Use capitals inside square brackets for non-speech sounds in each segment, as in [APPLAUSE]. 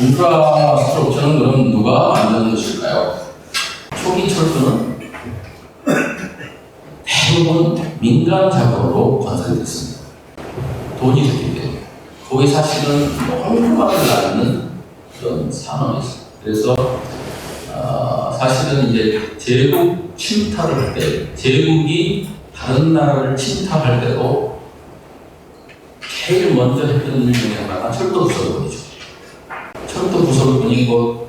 인프라스트럭처는 그럼 누가 만든 것일까요? 초기 철도는 대부분 민간 자본으로 건설됐습니다. 돈이 됐기 때문에. 거기 사실은 홍보만을 낳는 그런 산업이었어요. 그래서 어, 사실은 이제 제국 침탈을 할 때, 제국이 다른 나라를 침탈할 때도 제일 먼저 했던 일 중에 하나가 철도 부설군이죠. 철도 부설군 이 곧그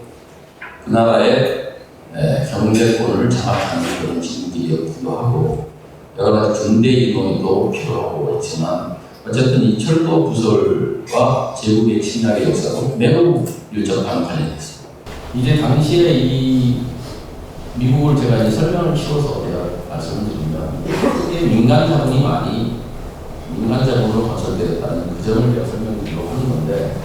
나라의 에, 경제권을 장악하는 그런 지국이었기도 하고 여러 가지 군대 이동도 필요하고 있지만 어쨌든 이 철도 부설과 제국의 침략의 역사도 매우 밀접한 관련이 있습니다. 이제 당시에 이 미국을 제가 이제 설명을 키워서 제가 말씀을 드리면 크게 민간 자본이 많이 민간 자본으로 건설되었다는 그 점을 제가 설명드리려고 하는 건데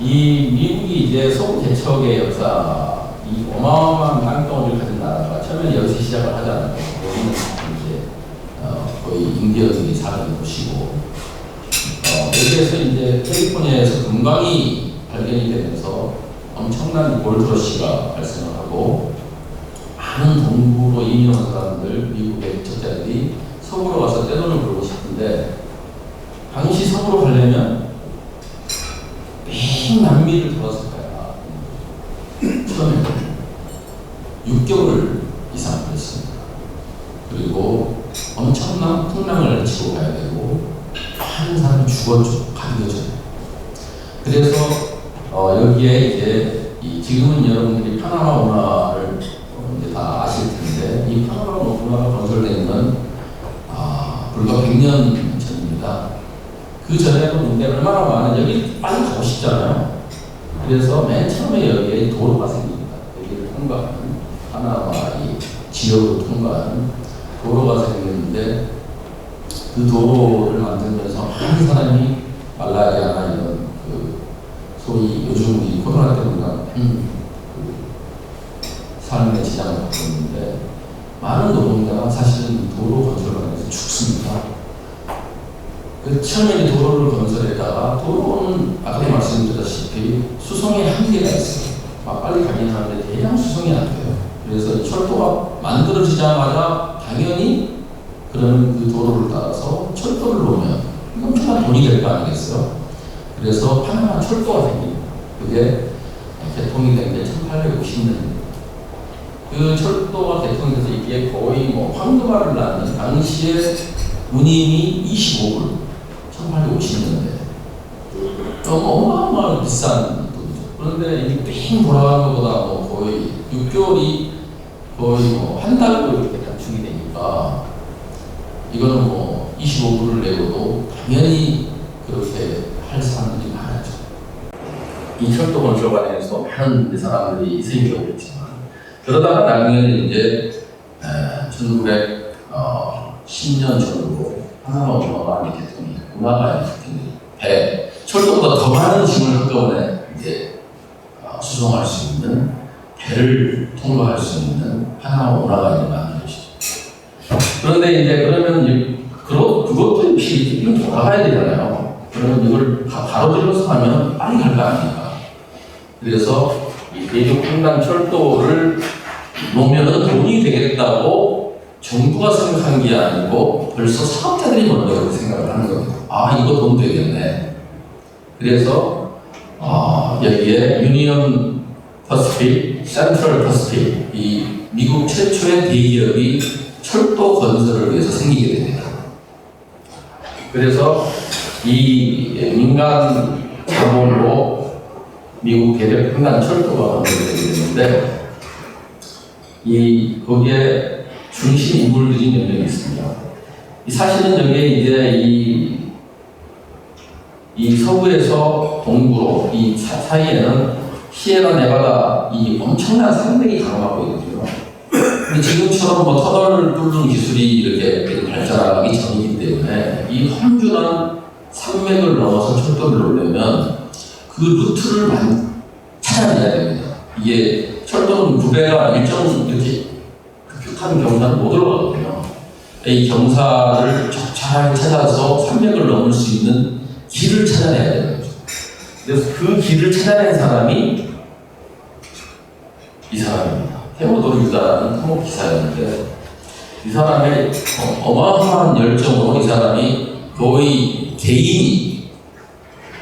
이 미국이 이제 소국 개척의 역사 이 어마어마한 땅덩어리를 가진 나라가 처음에 여기서 시작을 하지 않았고 거기는 이제 어, 거의 인디언들이 사는 곳이고 어, 여기에서 이제 캘리포니아에서 금광이 발견이 되면서 엄청난 골드러시가 발생을 하고 많은 동부로 이민한 사람들, 미국의 적자들이 서부로 와서 떼돈을 벌고 싶은데 당시 서부로 가려면 매 남미를 돌았을 거야. 처음에 6개월 이상 걸렸습니다. 그리고 엄청난 풍랑을 치고 가야 되고 많은 사람이 죽었죠. 전에. 그래서 어, 여기에 이제 이 지금은 여러분들이 파나마 운하를 어, 이제 다 아실 텐데 이 파나마 운하가 건설된 건 아, 불과 100년 전입니다. 그 전에도 근데 얼마나 많은 여기 빨리 가고 싶잖아요. 그래서 맨 처음에 여기에 도로가 생깁니다. 여기를 통과하는 파나마 이 지역으로 통과하는 도로가 생겼는데 그 도로를 만들면서 많은 사람이 말라리아나 이런 그 소위 요즘 이 코로나 때문에 음, 그 삶의 지장을 받고 있는데 많은 노동자가 사실은 도로 건설을 하면서 죽습니다. 그 처음에 이 도로를 건설했다가 도로는 아까 말씀드렸다시피 수송에 한계가 있어요. 막 빨리 가긴 하는데 대량 수송이 안 돼요. 그래서 철도가 만들어지자마자 당연히 그러면 그 도로를 따라서 철도를 놓으면 엄청난 돈이 될 거 아니겠어요? 그래서 파나마 철도가 생깁니다. 그게 개통이 된 게 1850년입니다. 그 철도가 개통돼서 이게 거의 뭐 황금알을 낳는 당시에 운임이 25불, 1850년대. 너무 어마어마하게 비싼 돈이죠. 그런데 뺑 돌아가는 것보다 뭐 거의 6개월이 거의 뭐 한 달로 이렇게 단축이 되니까 이거는 뭐 25불을 내고도 당연히 그렇게 할 사람들이 많았죠. 이 철도 건설 관련해서 많은 사람들이 희생이 오겠지만 그러다가 나중에는 이제 1910년 전으로 하나가 운하가 개통이 운하가 개통이 배 철도보다 더 많은 짐을 한꺼번에 이제 어, 수송할 수 있는 배를 통과할 수 있는 하나가 운하가 이제 만들어지죠. 그런데 이제 그러면 그것도 이건 돌아가야 되잖아요. 그러면 이걸 다 바로 들어서 하면 빨리 갈 거 아닙니까? 그래서 이 대륙 횡단 철도를 놓으면 돈이 되겠다고 정부가 생각한 게 아니고 벌써 사업자들이 먼저 그렇게 생각을 하는 겁니다. 아, 이거 돈 되겠네. 그래서 아, 여기에 유니언 퍼스픽, 센트럴 퍼스픽, 이 미국 최초의 대기업이 철도 건설을 위해서 생기게 됩니다. 그래서 이 민간 자본으로 미국 대륙 횡단 철도가 건설되게 되는데 이 거기에 중심 인물들이 몇 명 있습니다. 이 사실은 여기에 이제 이, 이 서부에서 동부로 이 사- 사이에는 시에라 네바다 이 엄청난 산맥이 가로막고 있거든요. 근데 지금처럼 뭐 터널을 뚫는 기술이 이렇게 발달하기 전이기 때문에 이 험준한 산맥을 넘어서 철도를 놓으려면 그 루트를 만 찾아내야 됩니다. 이게 철도는 부대가 일정 이렇게 한 경사는 못 올라가거든요. 이 경사를 적절하게 찾아서 산맥을 넘을 수 있는 길을 찾아내야 되는 거죠. 그래서 그 길을 찾아낸 사람이 이 사람입니다. 테오도르 유다라는 토목 기사였는데 이 사람의 어- 어마어마한 열정으로 이 사람이 거의 개인이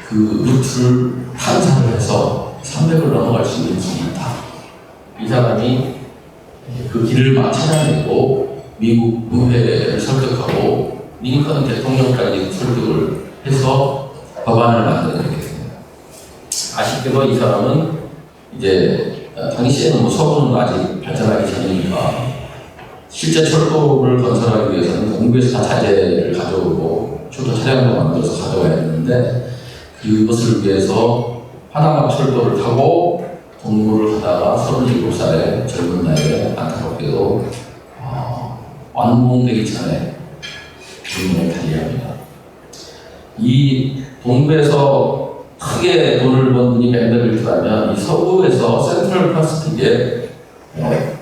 그 루트를 탐사를 해서 300을 넘어갈 수 있는 길이 있다. 이 사람이 그 길을 막 찾아내고 미국 의회를 설득하고 링컨 대통령까지 설득을 해서 법안을 만들어내게 됩니다. 아쉽게도 이 사람은 이제 어, 당시에는 뭐 서부는 아직 발전하기 전이니까 실제 철도를 건설하기 위해서는 공부에서 다 자재를 가져오고 철도 차량도 만들어서 가져와야 되는데 그것을 위해서 하나만 철도를 타고 공부를 하다가 37살의 젊은 나이에 안타깝게도 어, 완공되기 전에 죽음을 달리합니다. 이 동부에서 크게 돈을 번 분이 밴더빌트라면 이 서부에서 센트럴 파스픽에 어,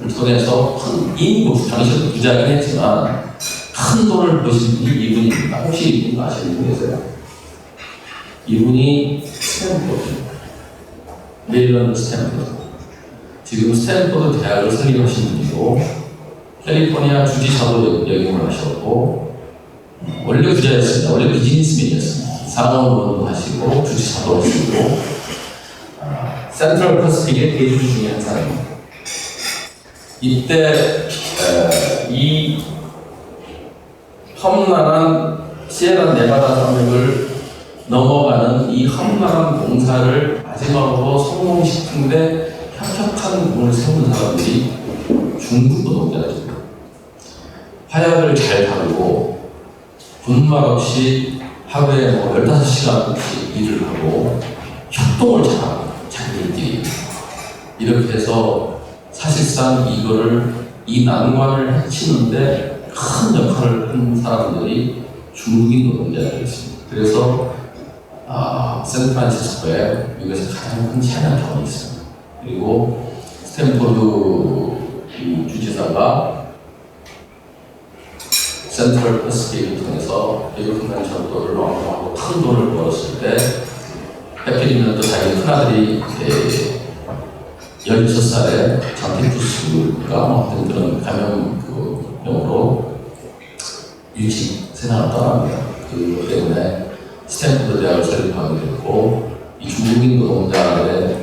을 통해서 큰 인구 당시에도 부자긴 했지만 큰 돈을 버신 분이 이분입니다. 혹시 이분 아시는 분 계세요? 이분이 스탠포드 메릴랜드 스탠포드 지금 스탠포드 대학을 설립하신 분이고 캘리포니아 주지사도 역임을 하셨고 원래 부자였습니다. 원래 비즈니스맨이었습니다. 상업원도 하시고 주지사도 하시고 아, 센트럴 퍼스픽의 대주 중에 한 사람입니다. 이때 에, 이 험난한 시에라 네바다 산맥을 넘어가는 이 험난한 공사를 마지막으로 성공시키는데 협력한 공을 세운 사람들이 중국 노동자들입니다. 화약을 잘 다루고 분말 없이 하루에 뭐 15시간씩 일을 하고 협동을 잘하고 자기들끼리 이렇게 해서 사실상 이거를 이 난관을 해치는데 큰 역할을 한 사람들이 중국인 노동자들이었습니다. 그래서 아, 샌프란시스코에 미국에서 가장 큰 차량타운이 있습니다. 그리고 스탠포드 이 주지사가 센트럴 퍼스픽을 통해서 미국 횡단 철도를 완공하고 큰 돈을 벌었을 때 해필이면 또 자기 큰아들이 이제 16살에 장티푸스가 그런 감염 그 병으로 일찍 세상을 떠납니다. 그 때문에 스탠포드 대학을 설립하게 됐고 이 중국인 노동자들의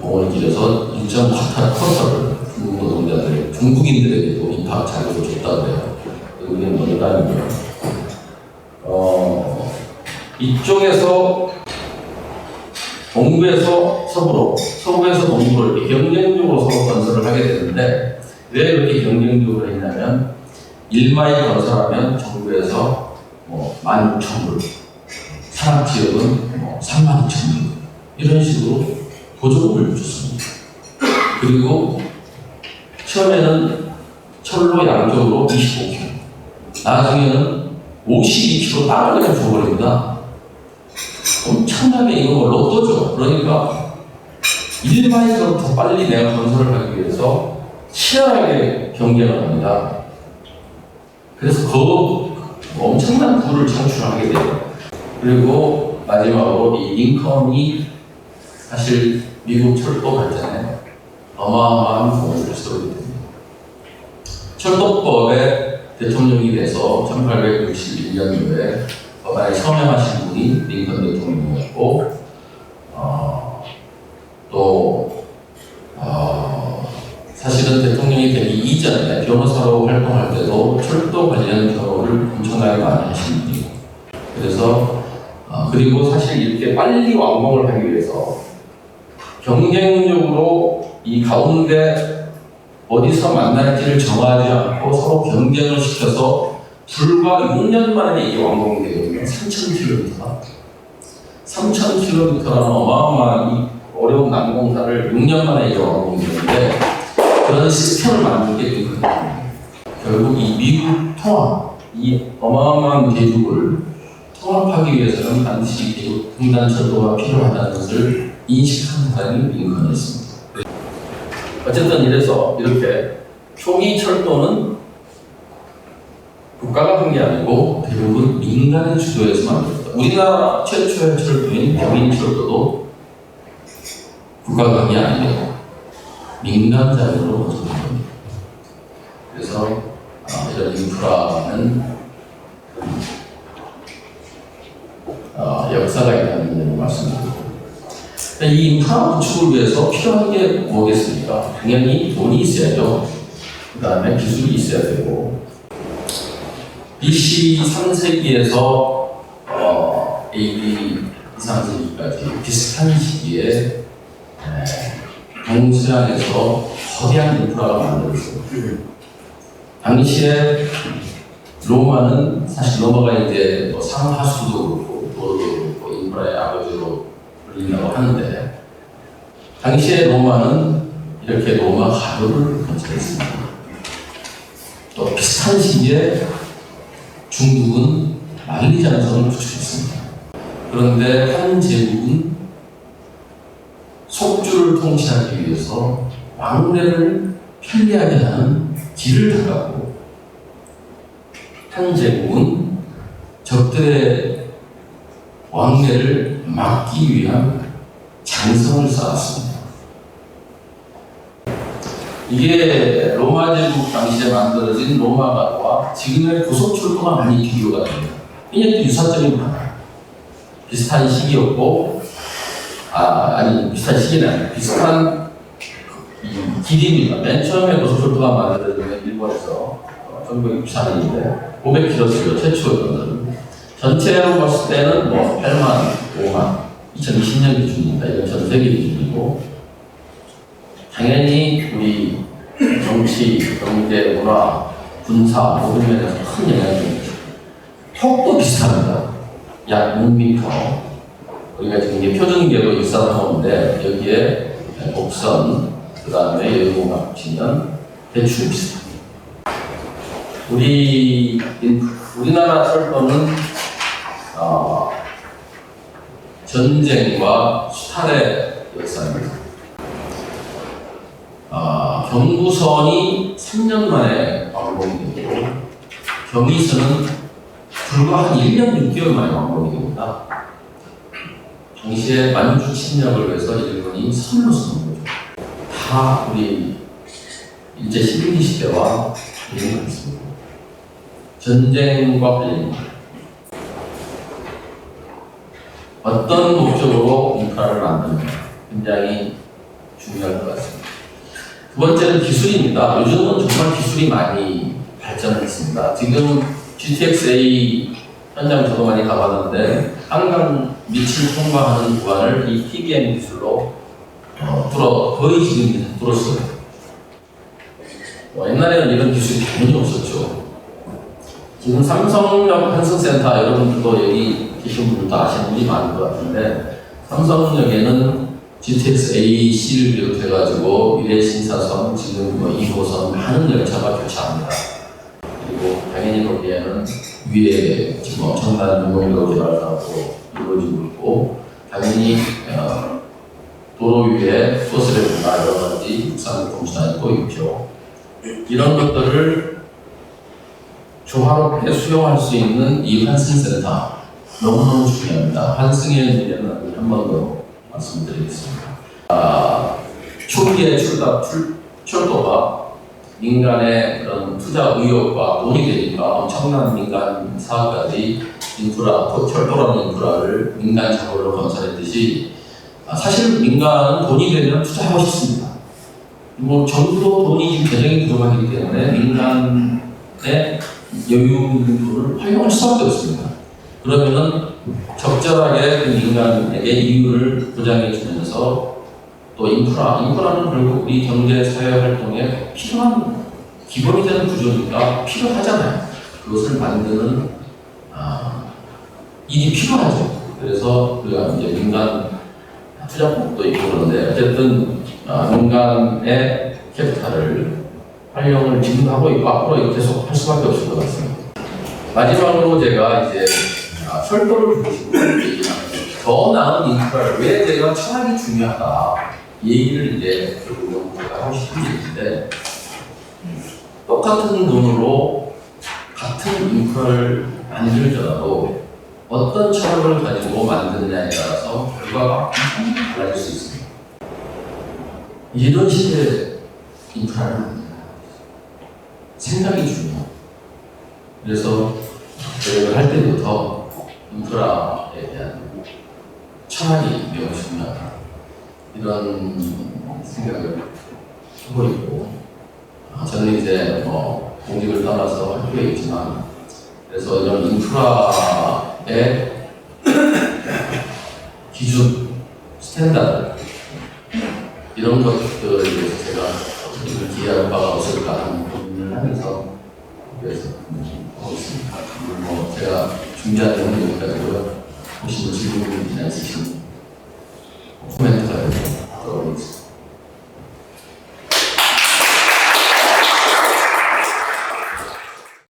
공을 길어서 1.8쿼터를 중국 노동자들, 중국인들에게도 입학 자격을 줬다고 해요. 우리는 농담이고요. 어, 이쪽에서 동부에서 서부로, 서부에서 동부로 이렇게 경쟁적으로 서로 건설을 하게 되는데 왜 그렇게 경쟁적으로 했냐면 1마일 건설하면 정부에서 뭐 16,000불, 산악 지역은 뭐 32,000불 이런 식으로 보조금을 줬습니다. 그리고 처음에는 철로 양쪽으로 25km, 나중에는 52km 땅을 그냥 줘버립니다. 엄청나게 이거 뭐 로또죠. 그러니까 1마일보다 더 빨리 내가 건설을 하기 위해서 치열하게 경쟁을 합니다. 그래서 그 엄청난 부를 창출하게 돼요. 그리고 마지막으로 이 링컨이 사실 미국 철도 발전에 어마어마한 공을 세우게 됩니다. 철도법에 대통령이 돼서 1861년도에 법안에 서명하신 분이 링컨 대통령이었고 어, 또 어, 사실은 대통령이 되기 이전에 변호사로 활동할 때도 철도 관련 경험을 엄청나게 많이 하신 분이고 그래서 어, 그리고 사실 이렇게 빨리 완공을 하기 위해서 경쟁력으로 이 가운데 어디서 만날지를 정하지 않고 서로 경쟁을 시켜서 불과 6년 만에 이게 완공이 되거든요. 3,000km. 3,000km라는 어마어마한 이 어려운 난공사를 6년 만에 이게 완공이 되는데 그런 시스템을 만든 게 있거든요. 결국 이 미국 통합, 이 어마어마한 대륙을 통합하기 위해서는 반드시 대륙 횡단철도가 필요하다는 것을 인식한 사람이 링컨이었습니다. 어쨌든 이래서 이렇게 초기 철도는 국가가 한 게 아니고 대부분 민간의 주도에서 만들었다. 우리나라 최초의 철도인 경인철도도 국가관이 아니고 민간 자금으로 건설된 겁니다. 그래서 어, 이런 인프라는 어, 역사가 있다는 점을 말씀드리고 이 인프라 구축을 위해서 필요한 게 뭐겠습니까? 당연히 돈이 있어야죠. 그 다음에 기술이 있어야 되고 BC 3세기에서 어, AD 2, 3세기까지 비슷한 시기에 에, 동서양에서 거대한 인프라가 만들어졌어요. 당시에 로마는 사실 로마가 이제 뭐 상하수도 그렇고 도로도 그렇고 인프라의 아버지로 불린다고 하는데 당시에 로마는 이렇게 로마 가도를 건설했습니다. 또 비슷한 시기에 중국은 만리장성을 구축했습니다. 그런데 한 제국은 속주를 통치하기 위해서 왕래를 편리하게 하는 길을 닦았고 한 제국은 적들의 왕래를 막기 위한 장성을 쌓았습니다. 이게 로마 제국 당시에 만들어진 로마가와 지금의 고속철도가 많이 비교가 됩니다. 이게 유사점이 많아요. 비슷한 시기였고, 아, 아니, 비슷한 시기는 아니고, 비슷한 이 길입니다. 맨 처음에 고속철도가 만들어진 건 일본에서 1964년인데, 500km였어요, 최초였거든요. 전체로 봤을 때는 뭐 8만, 5만, 2020년 기준입니다. 이건 전 세계 기준이고, 당연히 우리 정치, 경제, 문화, 군사 모든 면에서 큰 영향을 줍니다. 폭도 비슷합니다. 약 6m. 우리가 지금 이게 표준계로 일산을 하는데 여기에 곡선, 그 다음에 여기가 붙이면 대충 비슷합니다. 우리 우리나라 철도는 어, 전쟁과 수탈의 역사입니다. 아, 경부선이 3년 만에 완공이 되고 경의선은 불과 한 1년 6개월 만에 완공이 됩니다. 당시에 만주 침략을 위해서 일본이 선로 쓰는 거죠. 다 우리 일제 식민지 시대와 관련이 있습니다. 전쟁과 관련이 어떤 목적으로 인프라를 만드느냐 굉장히 중요할 것 같습니다. 두 번째는 기술입니다. 요즘은 정말 기술이 많이 발전했습니다. 지금 GTX-A 현장 저도 많이 가봤는데 한강 밑을 통과하는 구간을 이 TBM 기술로 어, 뚫어 거의 지금 뚫었어요. 어, 옛날에는 이런 기술이 전혀 없었죠. 지금 삼성역 환승센터 여러분들도 여기 계신 분들도 아시는 분이 많은 것 같은데 삼성역에는 GTX A C를 비롯해가지고 미래 신사선 지금 뭐 2호선 많은 열차가 교차합니다. 그리고 당연히 거기에는 위에 지금 엄청난 운동도 개발하고 이루어지고 있고 당연히 어, 도로 위에 소스레프나 여러 가지 육상 공사가 또 있죠. 이런 것들을 조화롭게 수용할 수 있는 이 환승센터 너무너무 중요합니다. 환승의 문제는 한번 더 말씀드리겠습니다. 아, 초기에 출다, 출, 철도가 민간의 그런 투자 의욕과 돈이 되니까 엄청난 민간 사업가들이 인프라, 또 철도라는 인프라를 민간 자본으로 건설했듯이 아, 사실 민간은 돈이 되면 투자하고 싶습니다. 뭐 정부도 돈이 재정이 부족하기 때문에 민간의 여유 돈을 활용할 수밖에 없습니다. 그러면은 적절하게 그 민간에게 이유를 보장해 주면서 또 인프라, 인프라는 결국 우리 경제 사회 활동에 필요한 기본이 되는 구조니까 필요하잖아요. 그것을 만드는 아, 일이 필요하죠. 그래서 우리가 이제 민간 투자법도 있고 그런데 어쨌든 아, 민간의 캐피탈을 활용을 지금 하고 있고 앞으로 계속 할 수밖에 없을 것 같습니다. 마지막으로 제가 이제 아, 철도를 얘기하는 더 나은 인프라를 왜 제가 철학이 중요하다 이 얘기를 이제 하고 싶은 얘기인데 똑같은 돈으로 같은 인프라를 만들더라도 어떤 철학을 가지고 만드느냐에 따라서 결과가 엄청 달라질 수 있습니다. 이런 시대에 인프라는 아니다. 생각이 중요해요. 그래서 저희가 할 때부터 인프라에 대한 철학이 매우 중요하다. 이런 생각을 하고 있고, 아, 저는 이제 뭐 공직을 떠나서 학교에 있지만, 그래서 이런 인프라의 [COUGHS] 기준, 스탠다드, 이런 것들에 대해서 제가 어떻게 기여할 바가 없을까 하는 고민을 하면서 그래서 하고 있습니다. 뭐 제가 준비한 내용은 여기까지고요. 혹시 뭐 질문이 있으시면 코멘트가 있고